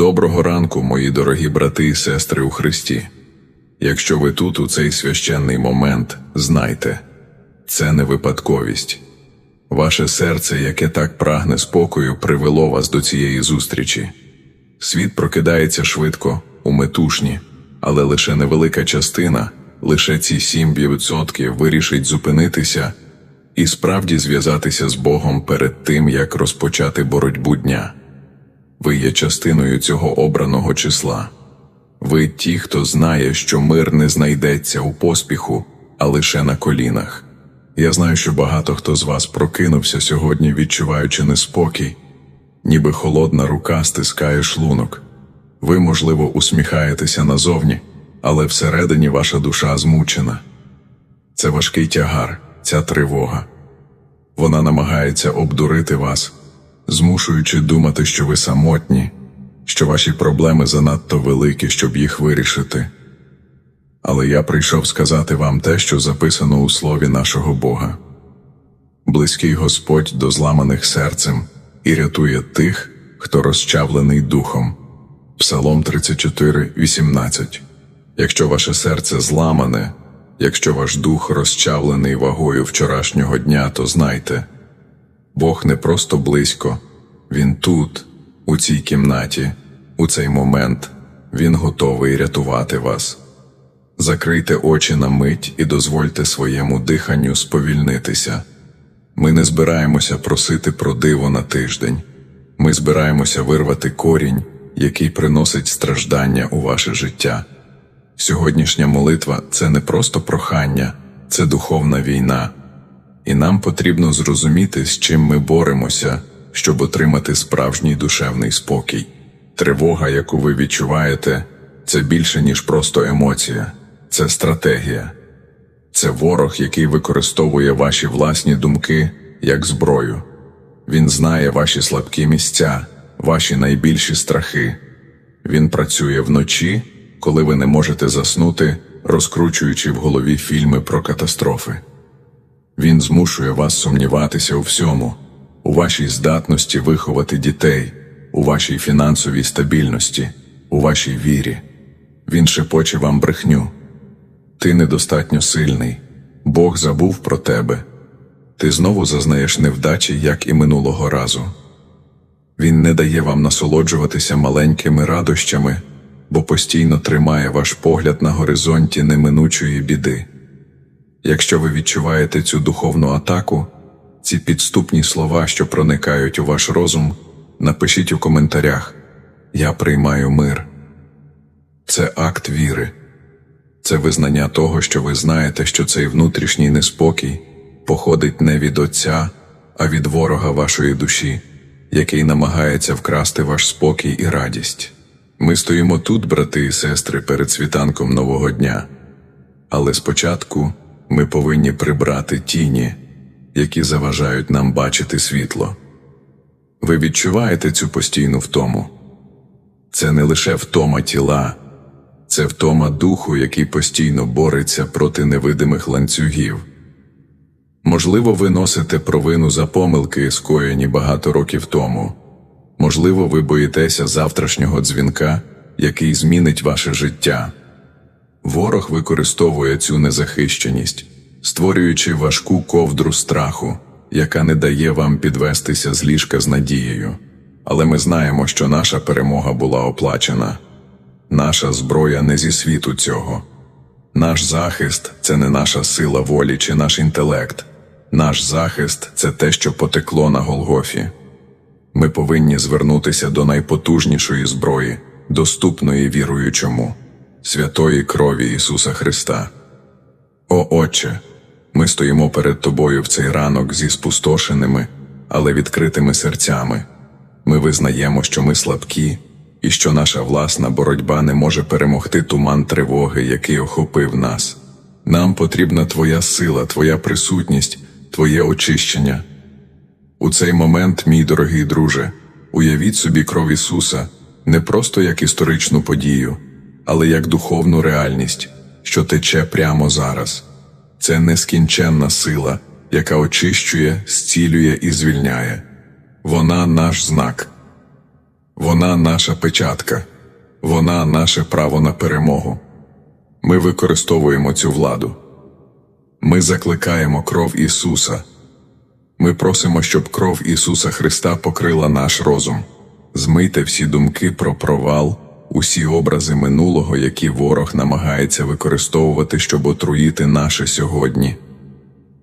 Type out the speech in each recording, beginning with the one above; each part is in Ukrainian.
Доброго ранку, мої дорогі брати і сестри у Христі. Якщо ви тут у цей священний момент, знайте, це не випадковість. Ваше серце, яке так прагне спокою, привело вас до цієї зустрічі. Світ прокидається швидко, у метушні, але лише невелика частина, лише ці 7% вирішить зупинитися і справді зв'язатися з Богом перед тим, як розпочати боротьбу дня. Ви є частиною цього обраного числа. Ви ті, хто знає, що мир не знайдеться у поспіху, а лише на колінах. Я знаю, що багато хто з вас прокинувся сьогодні, відчуваючи неспокій, ніби холодна рука стискає шлунок. Ви, можливо, усміхаєтеся назовні, але всередині ваша душа змучена. Це важкий тягар, ця тривога. Вона намагається обдурити вас, змушуючи думати, що ви самотні, що ваші проблеми занадто великі, щоб їх вирішити. Але я прийшов сказати вам те, що записано у слові нашого Бога. Близький Господь до зламаних серцем і рятує тих, хто розчавлений духом. Псалом 34, 18 Якщо ваше серце зламане, якщо ваш дух розчавлений вагою вчорашнього дня, то знайте, Бог не просто близько, Він тут, у цій кімнаті, у цей момент, Він готовий рятувати вас. Закрийте очі на мить і дозвольте своєму диханню сповільнитися. Ми не збираємося просити про диво на тиждень. Ми збираємося вирвати корінь, який приносить страждання у ваше життя. Сьогоднішня молитва це не просто прохання, це духовна війна, і нам потрібно зрозуміти, з чим ми боремося, щоб отримати справжній душевний спокій. Тривога, яку ви відчуваєте, це більше, ніж просто емоція, це стратегія. Це ворог, який використовує ваші власні думки як зброю. Він знає ваші слабкі місця, ваші найбільші страхи. Він працює вночі, коли ви не можете заснути, розкручуючи в голові фільми про катастрофи. Він змушує вас сумніватися у всьому, у вашій здатності виховати дітей, у вашій фінансовій стабільності, у вашій вірі. Він шепоче вам брехню. Ти недостатньо сильний, Бог забув про тебе. Ти знову зазнаєш невдачі, як і минулого разу. Він не дає вам насолоджуватися маленькими радощами, бо постійно тримає ваш погляд на горизонті неминучої біди. Якщо ви відчуваєте цю духовну атаку, ці підступні слова, що проникають у ваш розум, напишіть у коментарях Я приймаю мир. Це акт віри, це визнання того, що ви знаєте, що цей внутрішній неспокій походить не від Отця, а від ворога вашої душі, який намагається вкрасти ваш спокій і радість. Ми стоїмо тут, брати і сестри, перед світанком нового дня, але спочатку ми повинні прибрати тіні, які заважають нам бачити світло. Ви відчуваєте цю постійну втому? Це не лише втома тіла, це втома духу, який постійно бореться проти невидимих ланцюгів. Можливо, ви носите провину за помилки, скоєні багато років тому. Можливо, ви боїтеся завтрашнього дзвінка, який змінить ваше життя. Ворог використовує цю незахищеність, створюючи важку ковдру страху, яка не дає вам підвестися з ліжка з надією. Але ми знаємо, що наша перемога була оплачена. Наша зброя не зі світу цього. Наш захист це не наша сила волі чи наш інтелект. Наш захист це те, що потекло на Голгофі. Ми повинні звернутися до найпотужнішої зброї, доступної віруючому, святої крові Ісуса Христа. О Отче, ми стоїмо перед Тобою в цей ранок зі спустошеними, але відкритими серцями. Ми визнаємо, що ми слабкі і що наша власна боротьба не може перемогти туман тривоги, який охопив нас. Нам потрібна Твоя сила, Твоя присутність, Твоє очищення. У цей момент, мій дорогий друже, уявіть собі кров Ісуса не просто як історичну подію, але як духовну реальність, що тече прямо зараз. Це нескінченна сила, яка очищує, зцілює і звільняє. Вона наш знак. Вона наша печатка, вона наше право на перемогу. Ми використовуємо цю владу. Ми закликаємо кров Ісуса. Ми просимо, щоб кров Ісуса Христа покрила наш розум. Змийте всі думки про провал, усі образи минулого, які ворог намагається використовувати, щоб отруїти наше сьогодні.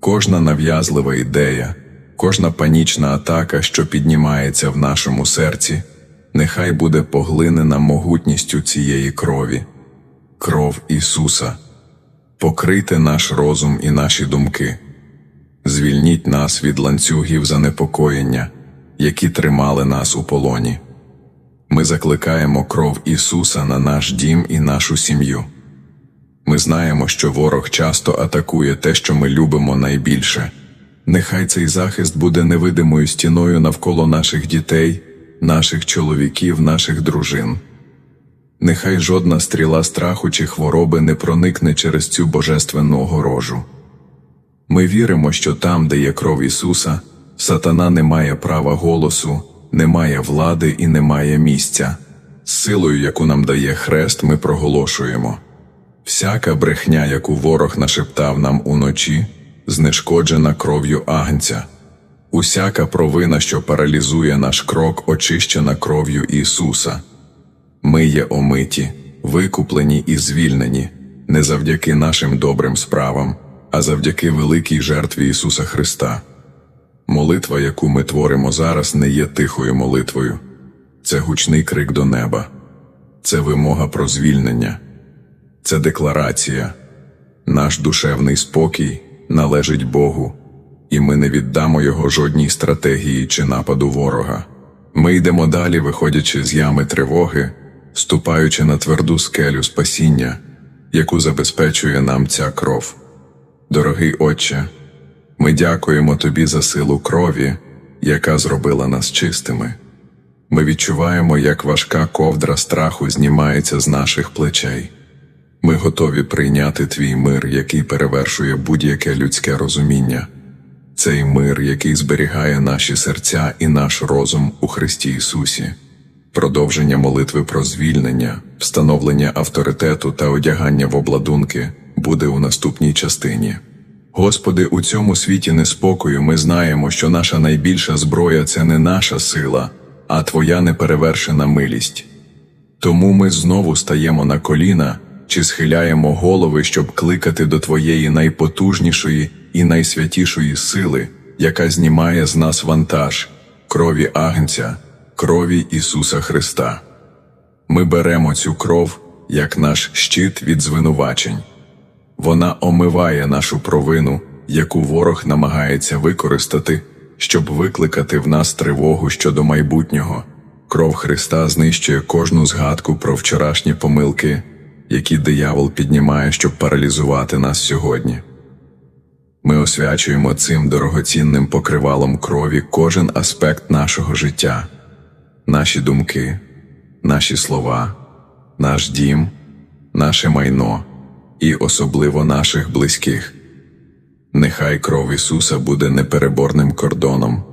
Кожна нав'язлива ідея, кожна панічна атака, що піднімається в нашому серці, нехай буде поглинена могутністю цієї крові, кров Ісуса. Покрийте наш розум і наші думки. Звільніть нас від ланцюгів занепокоєння, які тримали нас у полоні. Ми закликаємо кров Ісуса на наш дім і нашу сім'ю. Ми знаємо, що ворог часто атакує те, що ми любимо найбільше. Нехай цей захист буде невидимою стіною навколо наших дітей, наших чоловіків, наших дружин. Нехай жодна стріла страху чи хвороби не проникне через цю божественну огорожу. Ми віримо, що там, де є кров Ісуса, сатана не має права голосу, не має влади і не має місця. Силою, яку нам дає хрест, ми проголошуємо. Всяка брехня, яку ворог нашептав нам уночі, знешкоджена кров'ю агнця. Усяка провина, що паралізує наш крок, очищена кров'ю Ісуса. Ми є омиті, викуплені і звільнені не завдяки нашим добрим справам, а завдяки великій жертві Ісуса Христа. Молитва, яку ми творимо зараз, не є тихою молитвою, це гучний крик до неба, це вимога про звільнення, це декларація. Наш душевний спокій належить Богу, і ми не віддамо його жодній стратегії чи нападу ворога. Ми йдемо далі, виходячи з ями тривоги, ступаючи на тверду скелю спасіння, яку забезпечує нам ця кров. Дорогий Отче, ми дякуємо Тобі за силу крові, яка зробила нас чистими. Ми відчуваємо, як важка ковдра страху знімається з наших плечей. Ми готові прийняти Твій мир, який перевершує будь-яке людське розуміння, цей мир, який зберігає наші серця і наш розум у Христі Ісусі, продовження молитви про звільнення, встановлення авторитету та одягання в обладунки буде у наступній частині. Господи, у цьому світі неспокою ми знаємо, що наша найбільша зброя це не наша сила, а Твоя неперевершена милість. Тому ми знову стаємо на коліна чи схиляємо голови, щоб кликати до Твоєї найпотужнішої і найсвятішої сили, яка знімає з нас вантаж, крові Агнця, крові Ісуса Христа. Ми беремо цю кров як наш щит від звинувачень. Вона омиває нашу провину, яку ворог намагається використати, щоб викликати в нас тривогу щодо майбутнього. Кров Христа знищує кожну згадку про вчорашні помилки, які диявол піднімає, щоб паралізувати нас сьогодні. Ми освячуємо цим дорогоцінним покривалом крові кожен аспект нашого життя, наші думки, наші слова, наш дім, наше майно і особливо наших близьких. Нехай кров Ісуса буде непереборним кордоном,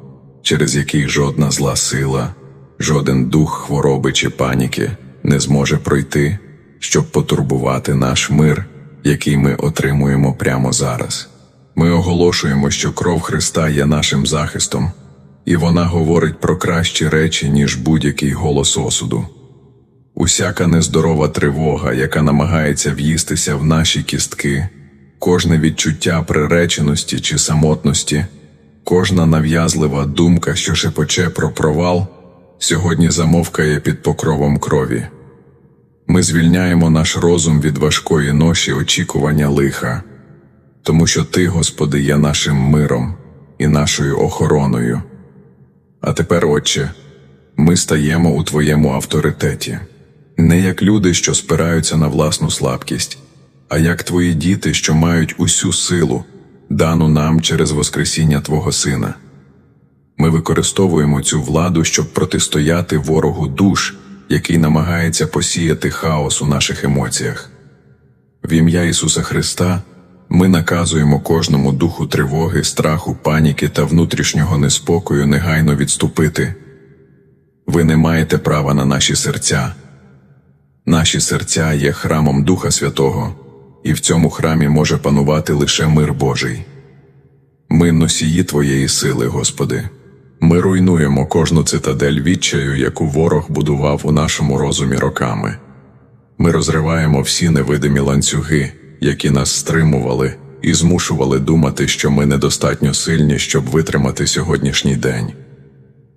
через який жодна зла сила, жоден дух хвороби чи паніки не зможе пройти, щоб потурбувати наш мир, який ми отримуємо прямо зараз. Ми оголошуємо, що кров Христа є нашим захистом, і вона говорить про кращі речі, ніж будь-який голос осуду. Усяка нездорова тривога, яка намагається в'їстися в наші кістки, кожне відчуття приреченості чи самотності, кожна нав'язлива думка, що шепоче про провал, сьогодні замовкає під покровом крові. Ми звільняємо наш розум від важкої ноші очікування лиха, тому що Ти, Господи, є нашим миром і нашою охороною. А тепер, Отче, ми стаємо у Твоєму авторитеті не як люди, що спираються на власну слабкість, а як твої діти, що мають усю силу, дану нам через Воскресіння Твого Сина. Ми використовуємо цю владу, щоб протистояти ворогу душ, який намагається посіяти хаос у наших емоціях. В ім'я Ісуса Христа ми наказуємо кожному духу тривоги, страху, паніки та внутрішнього неспокою негайно відступити. ви не маєте права на наші серця. Наші серця є храмом Духа Святого, і в цьому храмі може панувати лише мир Божий. Ми носії Твоєї сили, Господи. Ми руйнуємо кожну цитадель відчаю, яку ворог будував у нашому розумі роками. Ми розриваємо всі невидимі ланцюги, які нас стримували, і змушували думати, що ми недостатньо сильні, щоб витримати сьогоднішній день.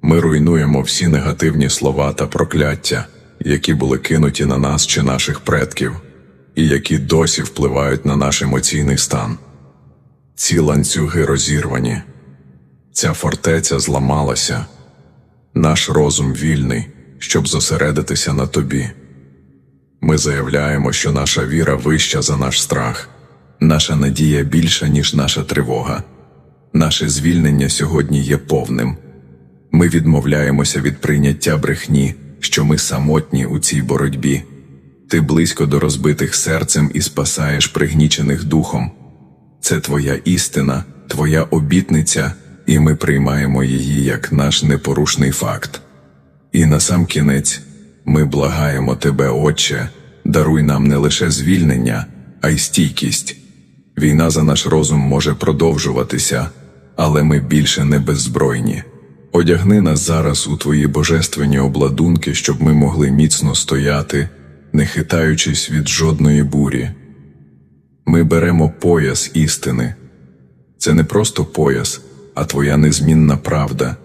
Ми руйнуємо всі негативні слова та прокляття, які були кинуті на нас чи наших предків, і які досі впливають на наш емоційний стан. Ці ланцюги розірвані, ця фортеця зламалася, наш розум вільний, щоб зосередитися на тобі. Ми заявляємо, що наша віра вища за наш страх, наша надія більша, ніж наша тривога. Наше звільнення сьогодні є повним. Ми відмовляємося від прийняття брехні, що ми самотні у цій боротьбі. Ти близько до розбитих серцем і спасаєш пригнічених духом. Це твоя істина, твоя обітниця, і ми приймаємо її як наш непорушний факт. І на сам кінець ми благаємо тебе, Отче, даруй нам не лише звільнення, а й стійкість. Війна за наш розум може продовжуватися, але ми більше не беззбройні. Одягни нас зараз у твої божественні обладунки, щоб ми могли міцно стояти, не хитаючись від жодної бурі. Ми беремо пояс істини. Це не просто пояс, а твоя незмінна правда,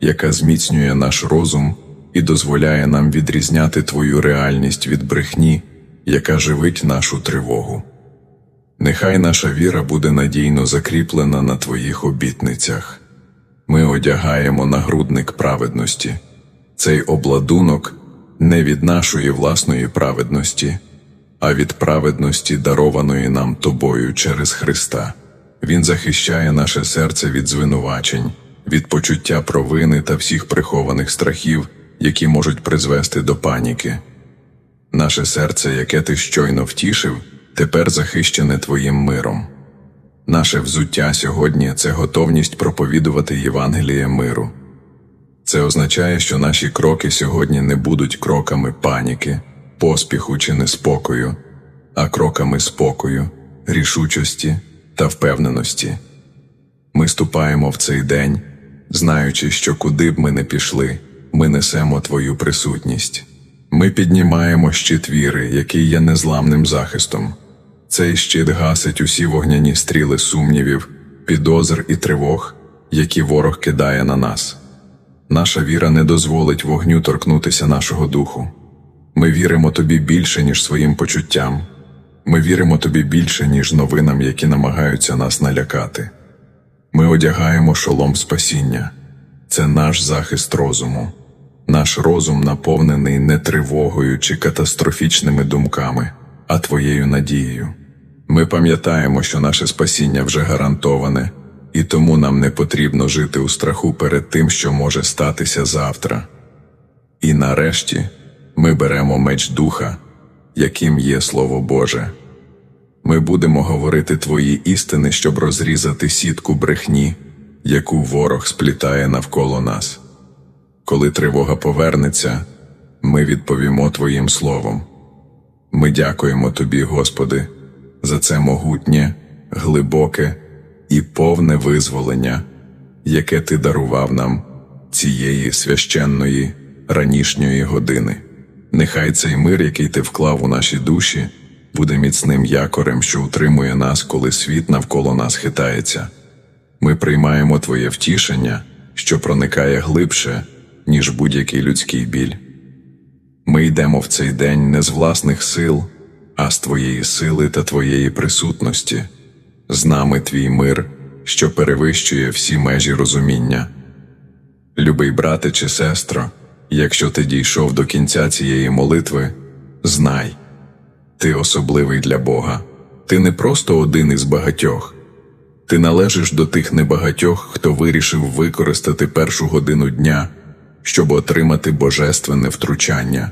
яка зміцнює наш розум і дозволяє нам відрізняти твою реальність від брехні, яка живить нашу тривогу. Нехай наша віра буде надійно закріплена на твоїх обітницях. Ми одягаємо нагрудник праведності, цей обладунок не від нашої власної праведності, а від праведності, дарованої нам тобою через Христа. Він захищає наше серце від звинувачень, від почуття провини та всіх прихованих страхів, які можуть призвести до паніки. Наше серце, яке ти щойно втішив, тепер захищене твоїм миром. Наше взуття сьогодні це готовність проповідувати Євангеліє миру. Це означає, що наші кроки сьогодні не будуть кроками паніки, поспіху чи неспокою, а кроками спокою, рішучості та впевненості. Ми ступаємо в цей день, знаючи, що куди б ми не пішли, ми несемо Твою присутність. Ми піднімаємо щит віри, який є незламним захистом. Цей щит гасить усі вогняні стріли сумнівів, підозр і тривог, які ворог кидає на нас. Наша віра не дозволить вогню торкнутися нашого духу. Ми віримо тобі більше, ніж своїм почуттям. Ми віримо тобі більше, ніж новинам, які намагаються нас налякати. Ми одягаємо шолом спасіння, це наш захист розуму. Наш розум наповнений не тривогою чи катастрофічними думками, а твоєю надією. Ми пам'ятаємо, що наше спасіння вже гарантоване, і тому нам не потрібно жити у страху перед тим, що може статися завтра. І нарешті ми беремо меч духа, яким є Слово Боже. Ми будемо говорити твої істини, щоб розрізати сітку брехні, яку ворог сплітає навколо нас. Коли тривога повернеться, ми відповімо Твоїм словом. Ми дякуємо Тобі, Господи, за це могутнє, глибоке і повне визволення, яке Ти дарував нам цієї священної ранішньої години. Нехай цей мир, який ти вклав у наші душі, буде міцним якорем, що утримує нас, коли світ навколо нас хитається. Ми приймаємо Твоє втішення, що проникає глибше, ніж будь-який людський біль. Ми йдемо в цей день не з власних сил, а з Твоєї сили та Твоєї присутності, з нами Твій мир, що перевищує всі межі розуміння. Любий брате чи сестро, якщо ти дійшов до кінця цієї молитви, знай, ти особливий для Бога, ти не просто один із багатьох. Ти належиш до тих небагатьох, хто вирішив використати першу годину дня, щоб отримати божественне втручання.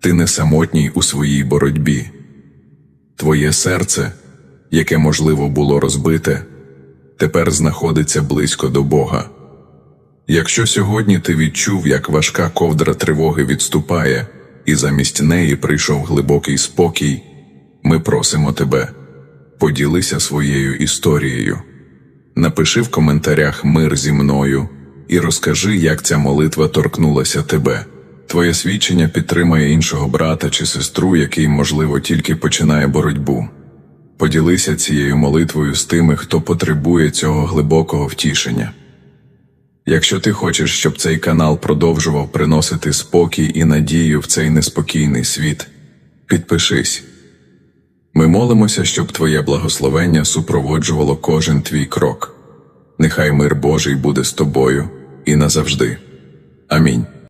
Ти не самотній у своїй боротьбі. Твоє серце, яке можливо було розбите, тепер знаходиться близько до Бога. Якщо сьогодні ти відчув, як важка ковдра тривоги відступає, і замість неї прийшов глибокий спокій, ми просимо тебе, поділися своєю історією. Напиши в коментарях мир зі мною і розкажи, як ця молитва торкнулася тебе. Твоє свідчення підтримає іншого брата чи сестру, який, можливо, тільки починає боротьбу. Поділися цією молитвою з тими, хто потребує цього глибокого втішення. Якщо ти хочеш, щоб цей канал продовжував приносити спокій і надію в цей неспокійний світ, підпишись. Ми молимося, щоб Твоє благословення супроводжувало кожен твій крок. Нехай мир Божий буде з тобою і назавжди. Амінь.